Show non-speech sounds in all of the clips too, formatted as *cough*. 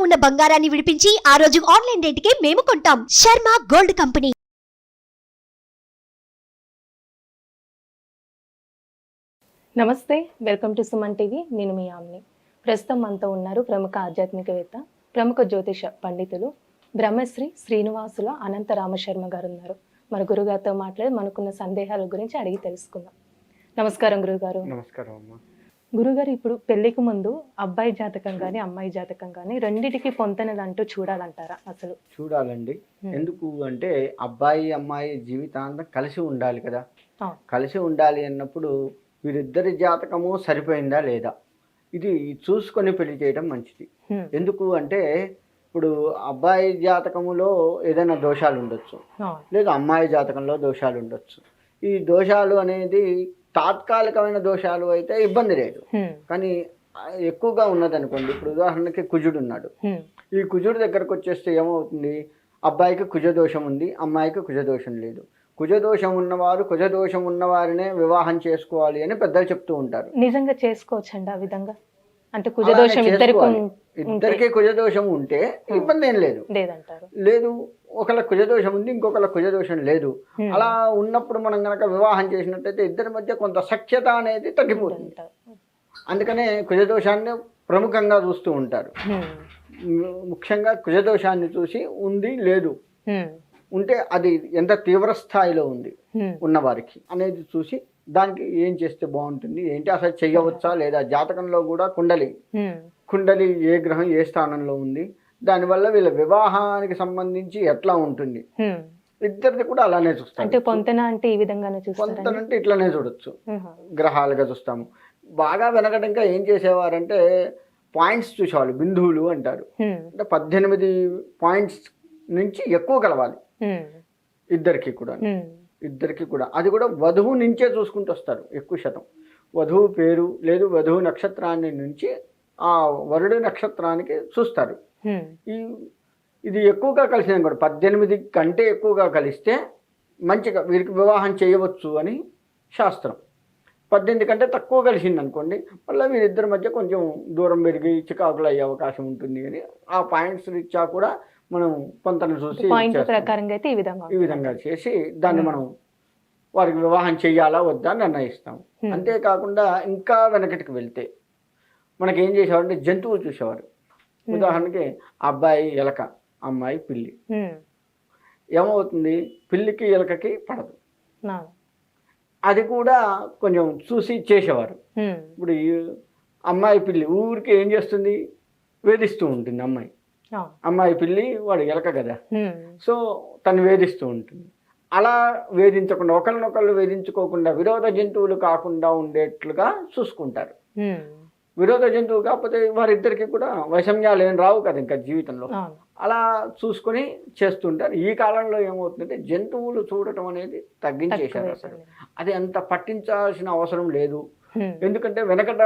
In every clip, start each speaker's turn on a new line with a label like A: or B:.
A: ఉన్న బంగారాన్ని విడిపించి ఆ రోజు ఆన్లైన్ రేటుకే మేము కొంటాం. Sharma gold company.
B: నమస్తే వెల్కమ్ టు సుమన్ టీవీ. నేను మీ ఆమ్ని. ప్రస్తుతం మనతో ఉన్నారు ప్రముఖ ఆధ్యాత్మికవేత్త ప్రముఖ జ్యోతిష పండితులు బ్రహ్మశ్రీ శ్రీనివాసుల అనంత రామశర్మ గారు ఉన్నారు మన గురుగారితో మాట్లాడి మనకున్న సందేహాల గురించి అడిగి తెలుసుకుందాం. నమస్కారం గురుగారు.
C: నమస్కారం అమ్మా.
B: గురుగారు ఇప్పుడు పెళ్ళికి ముందు అబ్బాయి జాతకం కానీ అమ్మాయి జాతకం కానీ రెండిటికి పొంతనదంటూ చూడాలంటారా అసలు?
C: చూడాలండి. ఎందుకు అంటే అబ్బాయి అమ్మాయి జీవితాంతం కలిసి ఉండాలి కదా. కలిసి ఉండాలి అన్నప్పుడు వీరిద్దరి జాతకము సరిపోయిందా లేదా? ఇది చూసుకొని పెళ్ళి చేయడం మంచిది. ఎందుకు అంటే ఇప్పుడు అబ్బాయి జాతకములో ఏదైనా దోషాలు ఉండొచ్చు. లేదా అమ్మాయి జాతకంలో దోషాలు ఉండొచ్చు. ఈ దోషాలు అనేది తాత్కాలికమైన దోషాలు అయితే ఇబ్బంది లేదు. కానీ ఎక్కువగా ఉన్నదనుకోండి ఇప్పుడు ఉదాహరణకి కుజుడు ఉన్నాడు. ఈ కుజుడు దగ్గరకు వచ్చేస్తే ఏమవుతుంది? అబ్బాయికి కుజదోషం ఉంది అమ్మాయికి కుజదోషం లేదు. కుజదోషం ఉన్నవారు కుజదోషం ఉన్నవారినే వివాహం చేసుకోవాలి అని పెద్దలు చెప్తూ ఉంటారు.
B: నిజంగా చేసుకోవచ్చండి ఆ విధంగా? అంటే కుజదోషం ఇద్దరికీ
C: కుజదోషం ఉంటే ఇబ్బంది ఏం లేదు.
B: లేదంటారు.
C: లేదు ఒకళ్ళ కుజదోషం ఉంది ఇంకొకళ్ళ కుజదోషం లేదు. అలా ఉన్నప్పుడు మనం కనుక వివాహం చేసినట్టయితే ఇద్దరి మధ్య కొంత సఖ్యత అనేది తగ్గిపోతుంది. అందుకనే కుజదోషాన్ని ప్రముఖంగా చూస్తూ ఉంటారు. ముఖ్యంగా కుజదోషాన్ని చూసి ఉంది లేదు. ఉంటే అది ఎంత తీవ్ర స్థాయిలో ఉంది ఉన్నవారికి అనేది చూసి దానికి ఏం చేస్తే బాగుంటుంది ఏంటి అసలు చెయ్యవచ్చా లేదా జాతకంలో కూడా కుండలి. కుండలి ఏ గ్రహం ఏ స్థానంలో ఉంది దానివల్ల వీళ్ళ వివాహానికి సంబంధించి ఎట్లా ఉంటుంది. ఇద్దరిది కూడా అలానే
B: అంటే పొంతన అంటే ఈ విధంగానే చూస్తారా
C: కొంతనంటే ఇట్లానే చూడొచ్చు. గ్రహాలుగా చూస్తాము. బాగా వెనకట ఇంకా ఏం చేసేవారంటే పాయింట్స్ చూసేవాళ్ళు బిందువులు అంటారు. అంటే పద్దెనిమిది పాయింట్స్ నుంచి ఎక్కువ కలవాలి. ఇద్దరికి కూడా. ఇద్దరికి కూడా. అది కూడా వధువు నుంచే చూసుకుంటూ వస్తారు ఎక్కువ శాతం. వధువు పేరు లేదు వధువు నక్షత్రాన్ని నుంచి ఆ వరుడు నక్షత్రానికి చూస్తారు. ఈ ఇది ఎక్కువగా కలిసింది కూడా పద్దెనిమిది కంటే ఎక్కువగా కలిస్తే మంచిగా వీరికి వివాహం చేయవచ్చు అని శాస్త్రం. పద్దెనిమిది కంటే తక్కువ కలిసింది అనుకోండి మళ్ళీ వీరిద్దరి మధ్య కొంచెం దూరం పెరిగి చికాకులు అయ్యే అవకాశం ఉంటుంది అని ఆ పాయింట్స్ రీత్యా కూడా మనం కొంతను చూసి.
B: ప్రకారంగా అయితే ఈ విధంగా
C: ఈ విధంగా చేసి దాన్ని మనం వారికి వివాహం చెయ్యాలా వద్దా అని నిర్ణయిస్తాం. అంతేకాకుండా ఇంకా వెనకటికి వెళ్తే మనకి ఏం చేసేవారు అంటే జంతువులు చూసేవారు. ఉదాహరణకి అబ్బాయి ఎలక అమ్మాయి పిల్లి. ఏమవుతుంది? పిల్లికి ఎలకకి పడదు. అది కూడా కొంచెం చూసి చేసేవారు. ఇప్పుడు అమ్మాయి పిల్లి ఊరికి ఏం చేస్తుంది? వేధిస్తూ ఉంటుంది అమ్మాయి. అమ్మాయి పిల్లి వాడు ఎలక కదా. సో తను వేధిస్తూ ఉంటుంది. అలా వేధించకుండా ఒకరినొకళ్ళు వేధించుకోకుండా విరోధ జంతువులు కాకుండా ఉండేట్లుగా చూసుకుంటారు. విరోధ జంతువు కాకపోతే వారిద్దరికి కూడా వైషమ్యాలు ఏం రావు కదా ఇంకా జీవితంలో. అలా చూసుకొని చేస్తుంటారు ఈ కాలంలో ఏమవుతుందంటే జంతువులు చూడటం అనేది తగ్గించేశారు అసలు. అది అంత పట్టించాల్సిన అవసరం లేదు. ఎందుకంటే వెనకట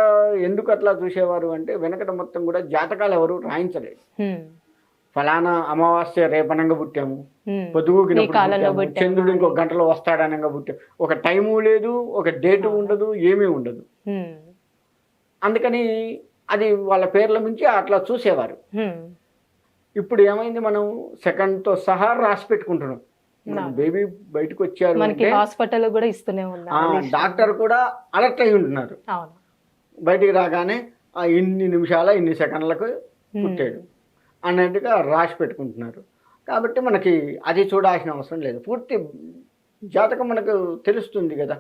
C: ఎందుకు అట్లా చూసేవారు అంటే వెనకట మొత్తం కూడా జాతకాలు ఎవరు రాయించలేదు. ఫలానా అమావాస్య రేపనంగా పుట్టాము.
B: పుట్టాము.
C: చంద్రుడు ఇంకో గంటలో వస్తాడనంగా పుట్టాము. ఒక టైము లేదు ఒక డేటు ఉండదు ఏమీ ఉండదు. అందుకని అది వాళ్ళ పేర్ల నుంచి అట్లా చూసేవారు. ఇప్పుడు ఏమైంది మనం సెకండ్తో సహా రాసి పెట్టుకుంటున్నాం. బేబీ బయటకు వచ్చారు
B: మనకి హాస్పిటల్ కూడా ఇస్తూనే ఉన్నారు.
C: డాక్టర్ కూడా అలర్ట్ అయి ఉంటున్నారు. బయటికి రాగానే ఆ ఇన్ని నిమిషాల ఇన్ని సెకండ్లకు పుట్టాడు. అన్నట్టుగా రాసి పెట్టుకుంటున్నారు. కాబట్టి మనకి అది చూడాల్సిన అవసరం లేదు. పూర్తి జాతకం మనకు తెలుస్తుంది కదా.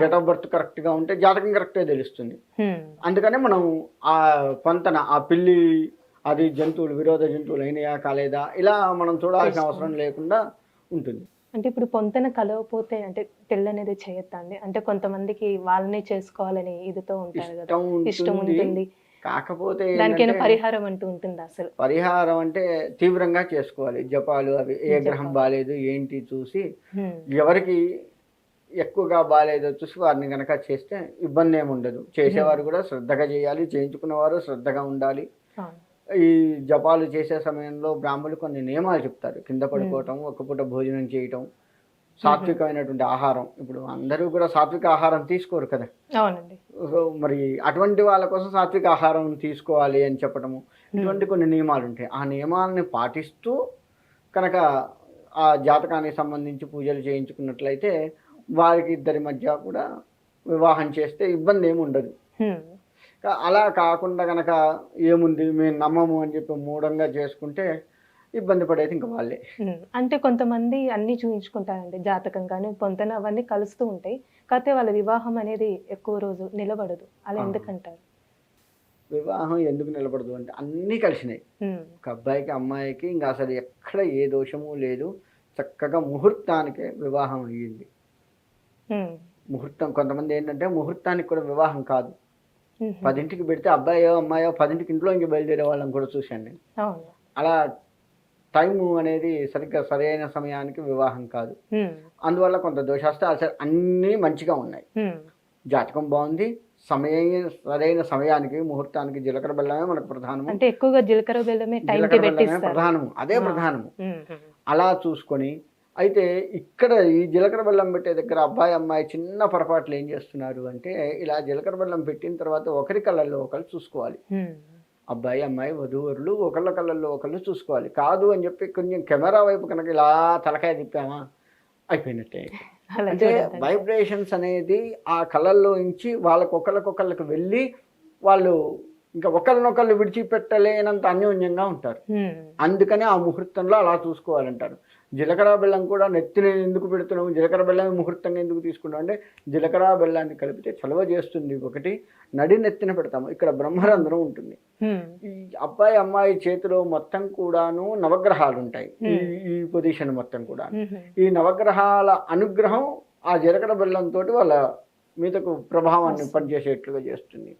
C: డేట్ ఆఫ్ బర్త్ కరెక్ట్గా ఉంటే జాతకం కరెక్టే తెలుస్తుంది.
B: హ్మ్,
C: అందుకనే మనం ఆ కొంతన ఆ పిల్లి అది జంతువులు విరోధ జంతువులు అయినాయా కాలేదా ఇలా మనం చూడాల్సిన అవసరం లేకుండా ఉంటుంది.
B: అంటే ఇప్పుడు పొంతన కలవపోతే అంటే పెళ్ళి అనేది చేయొద్దండి అంటే కొంతమందికి వాళ్ళనే చేసుకోవాలని ఇదితో ఉంటారు కదా.
C: ఇష్టం ఉంటుంది. కాకపోతే
B: దానికైనా పరిహారం అంటూ ఉంటుంది అసలు?
C: పరిహారం అంటే తీవ్రంగా చేసుకోవాలి. జపాలు అవి ఏ గ్రహం. బాగాలేదు ఏంటి చూసి ఎవరికి ఎక్కువగా బాగాలేదో చూసి వారిని కనుక చేస్తే ఇబ్బంది ఏమి ఉండదు. చేసేవారు కూడా శ్రద్ధగా చేయాలి. చేయించుకున్నవారు శ్రద్ధగా ఉండాలి. ఈ జపాలు చేసే సమయంలో బ్రాహ్మణులు కొన్ని నియమాలు చెప్తారు. కింద పడుకోవటం ఒక పూట భోజనం చేయటం సాత్వికమైనటువంటి ఆహారం. ఇప్పుడు అందరూ కూడా సాత్విక ఆహారం తీసుకోరు కదా.
B: అవునండి.
C: మరి అటువంటి వాళ్ళ కోసం సాత్విక ఆహారం తీసుకోవాలి అని చెప్పడము ఇటువంటి కొన్ని నియమాలు ఉంటాయి. ఆ నియమాలని పాటిస్తూ కనుక ఆ జాతకానికి సంబంధించి పూజలు చేయించుకున్నట్లయితే వారికి ఇద్దరి మధ్య కూడా వివాహం చేస్తే ఇబ్బంది ఏమి ఉండదు. అలా కాకుండా కనుక ఏముంది మేము నమ్మము అని చెప్పి మూఢంగా చేసుకుంటే ఇబ్బంది పడేది ఇంకా వాళ్ళే.
B: అంటే కొంతమంది అన్ని చూయించుకుంటారండి జాతకం కానీ పొంతన అవన్నీ కలుస్తూ ఉంటాయి కాకపోతే వాళ్ళ వివాహం అనేది ఎక్కువ రోజు నిలబడదు అలా. ఎందుకంటారు
C: వివాహం ఎందుకు నిలబడదు అంటే అన్నీ కలిసినాయి. ఒక అబ్బాయికి అమ్మాయికి ఇంకా అసలు ఎక్కడ ఏ దోషము లేదు చక్కగా ముహూర్తానికే వివాహం అయ్యింది. ముహూర్తం కొంతమంది ఏంటంటే ముహూర్తానికి కూడా వివాహం కాదు. పదింటికి పెడితే అబ్బాయో అమ్మాయో పదింటికి ఇంట్లో ఇంక బయలుదేరే వాళ్ళని కూడా చూశాను నేను అలా టైము అనేది సరిగ్గా సరైన సమయానికి వివాహం కాదు. అందువల్ల కొంత దోషాస్తే అన్నీ మంచిగా ఉన్నాయి. జాతకం బాగుంది సమయం సరైన సమయానికి ముహూర్తానికి జీలకర్ర బెల్లమే మనకు ప్రధానము
B: అంటే ఎక్కువగా జీలకర్ర బెల్లమే
C: ప్రధానము అదే. ప్రధానము. అలా చూసుకొని అయితే ఇక్కడ ఈ జీలకర్ర బెల్లం పెట్టే దగ్గర అబ్బాయి అమ్మాయి చిన్న పొరపాట్లు ఏం చేస్తున్నారు అంటే ఇలా జీలకర్ర బెల్లం పెట్టిన తర్వాత ఒకరి కళ్ళల్లో ఒకరు చూసుకోవాలి. అబ్బాయి అమ్మాయి వధూవరులు ఒకళ్ళ కళ్ళల్లో ఒకళ్ళు చూసుకోవాలి. కాదు అని చెప్పి కొంచెం కెమెరా వైపు కనుక ఇలా తలకాయ తిప్పామా? అయిపోయినట్టే. *laughs* అంటే. వైబ్రేషన్స్ అనేది ఆ కళల్లో నుంచి వాళ్ళకి ఒకళ్ళకొకళ్ళకి వెళ్ళి వాళ్ళు ఇంకా ఒకరినొకళ్ళు విడిచిపెట్టలేనంత అన్యోన్యంగా ఉంటారు. అందుకనే ఆ ముహూర్తంలో అలా చూసుకోవాలంటారు. జీలకర్ర బెల్లం కూడా నెత్తిని ఎందుకు పెడుతున్నాము జీలకర్ర బెల్లం ముహూర్తంగా ఎందుకు తీసుకున్నాం అంటే జీలకర్ర బెల్లాన్ని కలిపితే చలవ చేస్తుంది ఒకటి నడి నెత్తిన పెడతాము. ఇక్కడ బ్రహ్మరంధ్రం ఉంటుంది. ఈ అబ్బాయి అమ్మాయి చేతిలో మొత్తం కూడాను నవగ్రహాలు ఉంటాయి ఈ పొజిషన్ మొత్తం కూడా. ఈ నవగ్రహాల అనుగ్రహం ఆ జీలకర్ర బెల్లంతో వాళ్ళ మీదకు ప్రభావాన్ని పనిచేసేట్లుగా చేస్తుంది.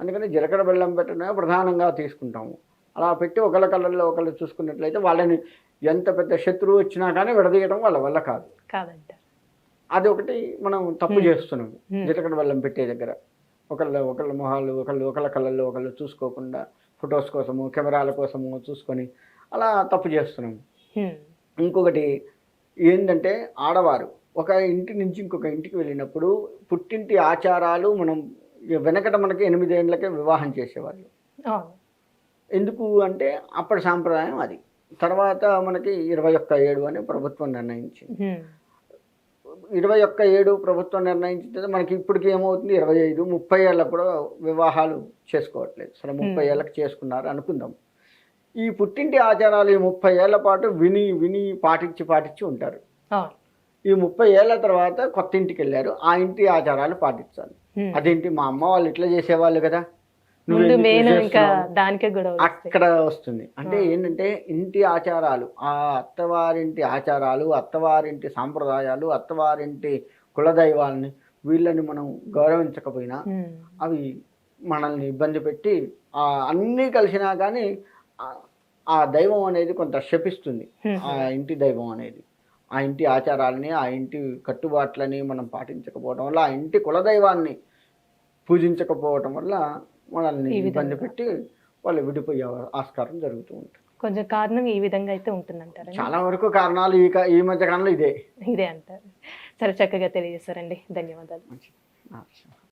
C: అందుకని జీలకర్ర బెల్లం పెట్టడమే ప్రధానంగా తీసుకుంటాము. అలా పెట్టి ఒకళ్ళ కళ్ళల్లో ఒకళ్ళు చూసుకున్నట్లయితే వాళ్ళని ఎంత పెద్ద శత్రువు వచ్చినా కానీ విడదీయడం వాళ్ళ వల్ల కాదు.
B: కాదంటారు.
C: అది ఒకటి మనం తప్పు చేస్తున్నాం. జీలకర్ర బెల్లం పెట్టే దగ్గర. ఒకళ్ళ ఒకళ్ళ మొహాలు ఒకళ్ళు ఒకళ్ళ కళ్ళల్లో ఒకళ్ళు చూసుకోకుండా ఫొటోస్ కోసము కెమెరాల కోసము చూసుకొని అలా తప్పు చేస్తున్నాం. ఇంకొకటి ఏంటంటే ఆడవారు ఒక ఇంటి నుంచి ఇంకొక ఇంటికి వెళ్ళినప్పుడు పుట్టింటి ఆచారాలు మనం వెనకట మనకి ఎనిమిదేళ్ళకే వివాహం చేసేవాళ్ళు. ఎందుకు అంటే అప్పటి సాంప్రదాయం అది. తర్వాత మనకి ఇరవై ఒక్క ఏడు అని ప్రభుత్వం నిర్ణయించింది. ఇరవై ఒక్క ఏడు ప్రభుత్వం నిర్ణయించిన తర్వాత మనకి ఇప్పటికి ఏమవుతుంది? ఇరవై ఐదు ముప్పై ఏళ్ళకు కూడా వివాహాలు చేసుకోవట్లేదు. సరే ముప్పై. ఏళ్ళకి చేసుకున్నారు అనుకుందాం. ఈ పుట్టింటి ఆచారాలు ఈ ముప్పై ఏళ్ళ పాటు విని విని పాటించి పాటించి ఉంటారు. ఈ ముప్పై ఏళ్ళ తర్వాత కొత్త ఇంటికి వెళ్ళారు. ఆ ఇంటి ఆచారాలు పాటించాలి. అదేంటి? మా అమ్మ వాళ్ళు ఇట్లా చేసేవాళ్ళు కదా.
B: ముందు మెయిన్ ఇంకా? దానికే.
C: అక్కడ వస్తుంది అంటే. ఏంటంటే ఇంటి ఆచారాలు ఆ అత్తవారింటి ఆచారాలు అత్తవారింటి సాంప్రదాయాలు అత్తవారింటి కులదైవాల్ని వీళ్ళని మనం గౌరవించకపోయినా. అవి మనల్ని ఇబ్బంది పెట్టి ఆ అన్నీ కలిసినా కానీ ఆ- దైవం అనేది కొంత శపిస్తుంది. ఆ ఇంటి దైవం అనేది ఆ ఇంటి ఆచారాలని ఆ ఇంటి కట్టుబాట్లని మనం పాటించకపోవడం వల్ల ఆ ఇంటి కులదైవాన్ని పూజించకపోవటం వల్ల మనల్ని
B: ఈ
C: ఇబ్బంది. పెట్టి వాళ్ళు విడిపోయే ఆస్కారం జరుగుతూ ఉంటుంది.
B: కొంచెం కారణం ఈ విధంగా అయితే ఉంటుందంటారు?
C: చాలా వరకు కారణాలు ఈ ఈ మధ్య కాలంలో ఇదే.
B: ఇదే అంటారు. సరే చక్కగా తెలియజేస్తారండి ధన్యవాదాలు.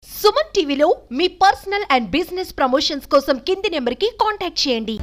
A: సుమన్ టీవీలో మీ పర్సనల్ అండ్ బిజినెస్ ప్రమోషన్స్ కోసం కింది నెంబర్కి కాంటాక్ట్ చేయండి.